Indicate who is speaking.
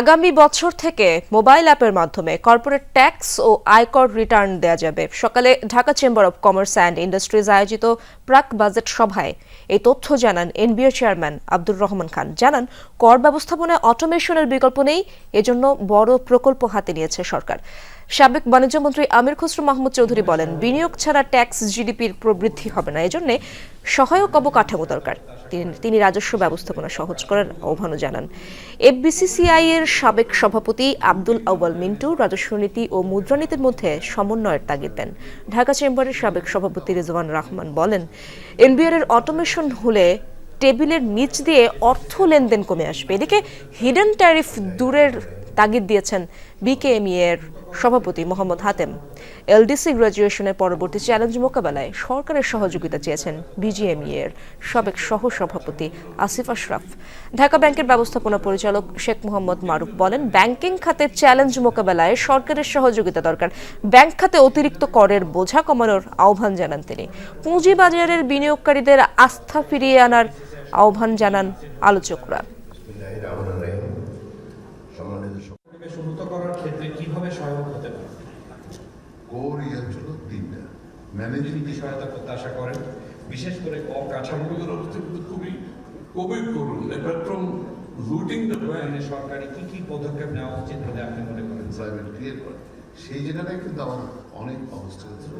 Speaker 1: আগামী বছর থেকে মোবাইল অ্যাপের মাধ্যমে কর্পোরেট ট্যাক্স ও আয়কর রিটার্ন দেওয়া যাবে। সকালে Dhaka chamber of commerce and industries আয়োজিত প্রাক বাজেট সভায় এই তথ্য জানান এনবিআর চেয়ারম্যান আব্দুর রহমান খান। জানান, কর ব্যবস্থাপনায় অটোমেশনের বিকল্প নেই, এজন্য বড় প্রকল্প হাতে নিয়েছে সরকার। সাবেক বাণিজ্যমন্ত্রী আমির খসরু মাহমুদ চৌধুরী বলেন, বিনিয়োগ ছাড়া ট্যাক্স জিডিপির প্রবৃদ্ধি হবে না। এজন্য সহায়ক অবকাঠামো দরকার। তিনি- রাজস্ব ব্যবস্থাপনা সহজ করার আহ্বানও জানান। এফবিসিসিআই এর সাবেক সভাপতি আব্দুল আউয়াল মিন্টু রাজস্ব নীতি ও মুদ্রানীতির মধ্যে সমন্বয়ের তাগিদ দেন। ঢাকা চেম্বারের সাবেক সভাপতি রিজওয়ান রহমান বলেন, এনবিআর এর অটোমেশন হলে টেবিলের নিচ দিয়ে অর্থ লেনদেন কমে আসবে। এদিকে হিডেন ট্যারিফ দূরের তাগিদ দিয়েছেন বিকেএমই এর সভাপতি মোহাম্মদ হাতেম। এলডিসি গ্রাজুয়েশনের পরবর্তী চ্যালেঞ্জ মোকাবেলায় সরকারের সহযোগিতা চেয়েছেন বিজিএমই এর সাবেক সহ সভাপতি আসিফ আশরাফ। ঢাকা ব্যাংকের ব্যবস্থাপনা পরিচালক শেখ মোহাম্মদ মারুফ বলেন, ব্যাংকিং খাতে চ্যালেঞ্জ মোকাবেলায় সরকারের সহযোগিতা দরকার। ব্যাংক খাতে অতিরিক্ত করের বোঝা কমানোর আহ্বান জানান তিনি। পুঁজিবাজারের বিনিয়োগকারীদের আস্থা ফিরিয়ে আনার আহ্বান জানান আলোচকরা।
Speaker 2: উন্নত করার ক্ষেত্রে কীভাবে সহায়ক হতে পারে?
Speaker 3: কোর ইয়ার তিনটা ম্যানেজিং
Speaker 2: কি সহায়তা প্রত্যাশা করেন? বিশেষ করে অকাঠামোগত
Speaker 4: কিন্তু খুবই খুবই করুন ব্যাংক
Speaker 2: মানে সরকারি কি কি পদক্ষেপ নেওয়া উচিত বলে আপনি মনে করেন?
Speaker 3: এমপ্লয়মেন্ট ক্রিয়েট করেন সেই জায়গাটায় কিন্তু আমার অনেক অবস্থা ছিল